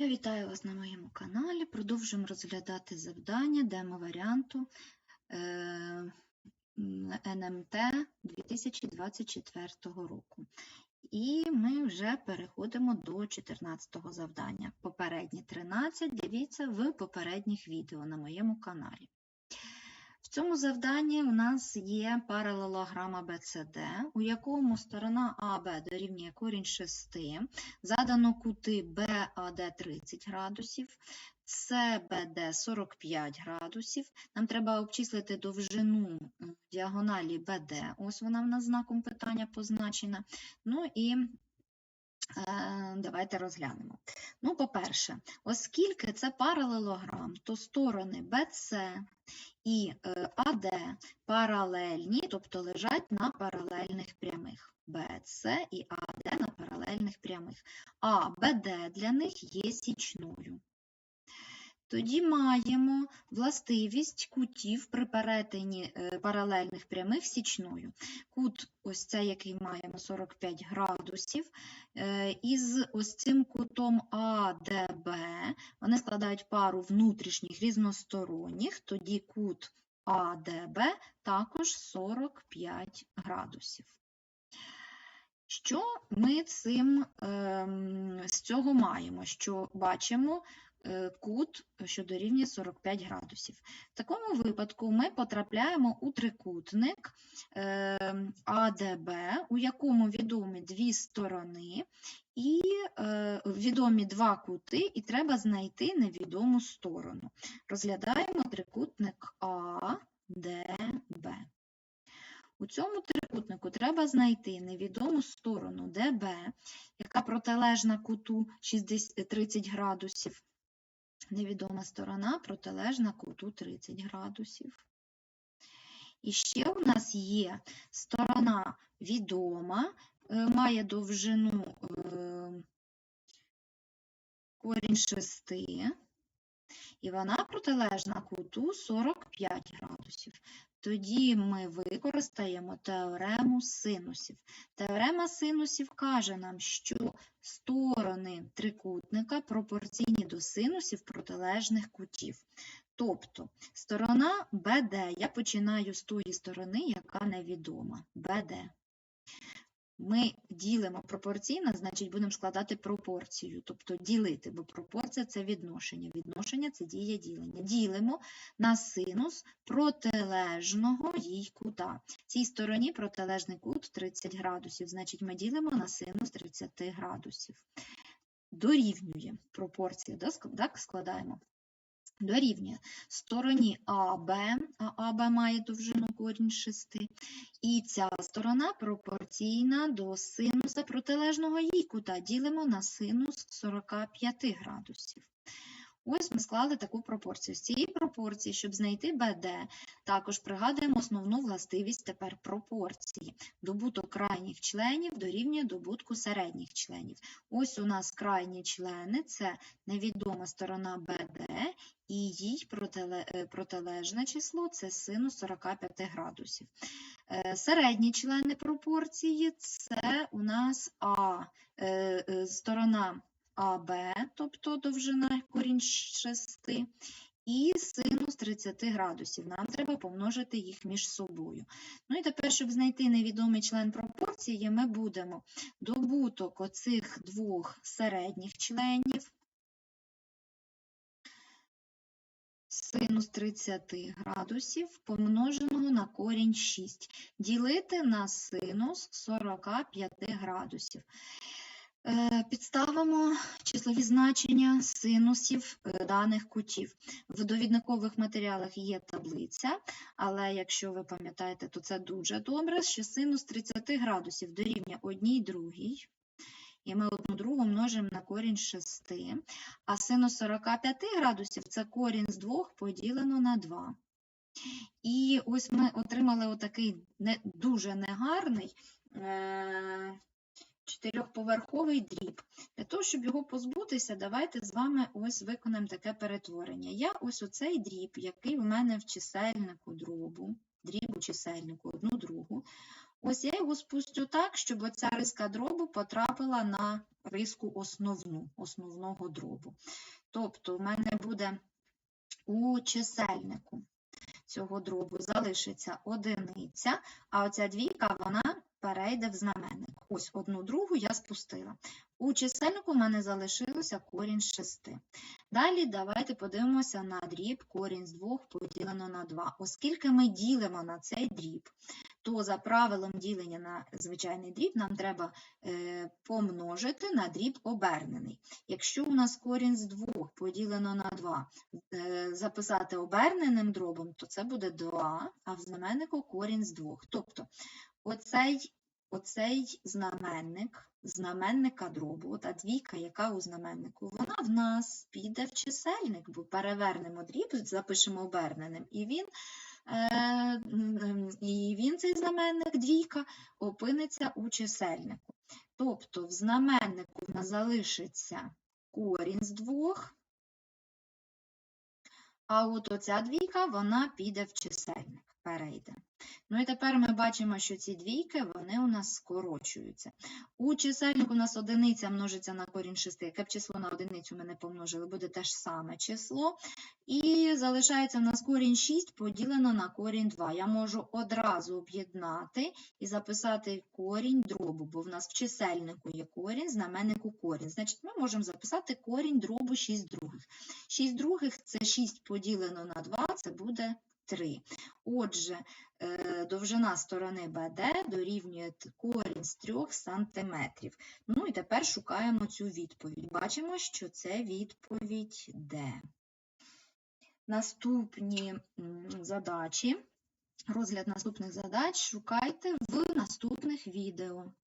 Я вітаю вас на моєму каналі. Продовжуємо розглядати завдання демо-варіанту е, НМТ 2024 року. І ми вже переходимо до 14 завдання. Попередні 13 дивіться в попередніх відео на моєму каналі. В цьому завданні у нас є паралелограма BCD, у якому сторона АБ дорівнює корінь 6, задано кути BAD 30 градусів, CBD 45 градусів. Нам треба обчислити довжину діагоналі BD, ось вона в нас знаком питання позначена. Ну і Давайте розглянемо. Ну, по-перше, оскільки це паралелограм, то сторони BC і е, AD паралельні, тобто лежать на паралельних прямих. BC і AD на паралельних прямих, а BD для них є січною. Тоді маємо властивість кутів при перетині е, паралельних прямих січною. Кут, ось цей, який маємо 45 градусів, е, із ось цим кутом АДБ, вони складають пару внутрішніх різносторонніх, тоді кут АДБ також 45 градусів. Що ми цим, ем, з цього маємо? Що бачимо кут, що дорівнює 45 градусів. В такому випадку ми потрапляємо у трикутник ем, АДБ, у якому відомі дві сторони і е, відомі два кути, і треба знайти невідому сторону. Розглядаємо трикутник АДБ. У цьому трикутнику треба знайти невідому сторону ДБ, яка протилежна куту 30 градусів. Невідома сторона протилежна куту 30 градусів. І ще у нас є сторона відома, е, має довжину е, корінь 6, і вона протилежна куту 45 градусів. Тоді ми використаємо теорему синусів. Теорема синусів каже нам, що сторони трикутника пропорційні до синусів протилежних кутів. Тобто сторона BD, я починаю з тої сторони, яка невідома. BD. Ми ділимо пропорційно, значить будемо складати пропорцію, тобто ділити, бо пропорція це відношення. Відношення це дія ділення. Ділимо на синус протилежного їй кута. Цій стороні протилежний кут 30 градусів, значить ми ділимо на синус 30 градусів. Дорівнює пропорція, так складаємо. Дорівнює стороні АБ, а АБ має довжину корінь 6, і ця сторона пропорційна до синуса протилежного їй кута. Ділимо на синус 45 градусів. Ось ми склали таку пропорцію. З цієї пропорції, щоб знайти БД, також пригадуємо основну властивість тепер пропорції. Добуток крайніх членів дорівнює добутку середніх членів. Ось у нас крайні члени це невідома сторона БД, і їй протилежне число це синус 45 градусів. Е, середні члени пропорції це у нас А, е, е, сторона АБ, тобто довжина корінь 6, і синус 30 градусів. Нам треба помножити їх між собою. Ну і тепер, щоб знайти невідомий член пропорції, ми будемо добуток оцих двох середніх членів. Синус 30 градусів помноженого на корінь 6, ділити на синус 45 градусів. Е, підставимо числові значення синусів е, даних кутів. В довідникових матеріалах є таблиця, але якщо ви пам'ятаєте, то це дуже добре, що синус 30 градусів дорівнює одній другій. І ми одну другу множимо на корінь 6. А синус 45 градусів це корінь з 2 поділено на 2. І ось ми отримали отакий не, дуже негарний. Чотирьохповерховий дріб. Для того, щоб його позбутися, давайте з вами ось виконаємо таке перетворення. Я ось оцей дріб, який в мене в чисельнику дробу, дріб у чисельнику, одну другу, Ось я його спустю так, щоб оця риска дробу потрапила на риску основну, основного дробу. Тобто в мене буде у чисельнику цього дробу залишиться одиниця, а оця двійка вона перейде в знаменник. Ось одну другу я спустила. У чисельнику в мене залишилося корінь з 6. Далі давайте подивимося на дріб корінь з 2 поділено на 2. Оскільки ми ділимо на цей дріб, то за правилом ділення на звичайний дріб нам треба е, помножити на дріб обернений. Якщо у нас корінь з 2 поділено на 2, е, записати оберненим дробом, то це буде 2, а в знаменнику корінь з 2. Тобто оцей, оцей знаменник, знаменника дробу, та двійка, яка у знаменнику, вона в нас піде в чисельник, бо перевернемо дріб, запишемо оберненим, і він, е, і він, цей знаменник, двійка, опиниться у чисельнику. Тобто в знаменнику в нас залишиться корінь з двох, а от оця двійка, вона піде в чисельник, перейде. Ну і тепер ми бачимо, що ці двійки, вони у нас скорочуються. У чисельнику у нас одиниця множиться на корінь 6. Яке б число на одиницю ми не помножили, буде те ж саме число. І залишається в нас корінь 6 поділено на корінь 2. Я можу одразу об'єднати і записати корінь дробу, бо в нас в чисельнику є корінь, знаменнику корінь. Значить, ми можемо записати корінь дробу 6 других. 6 других – це 6 поділено на 2, це буде 3. Отже, е, довжина сторони БД дорівнює корінь з 3 см. Ну і тепер шукаємо цю відповідь. Бачимо, що це відповідь Д. Наступні задачі, розгляд наступних задач шукайте в наступних відео.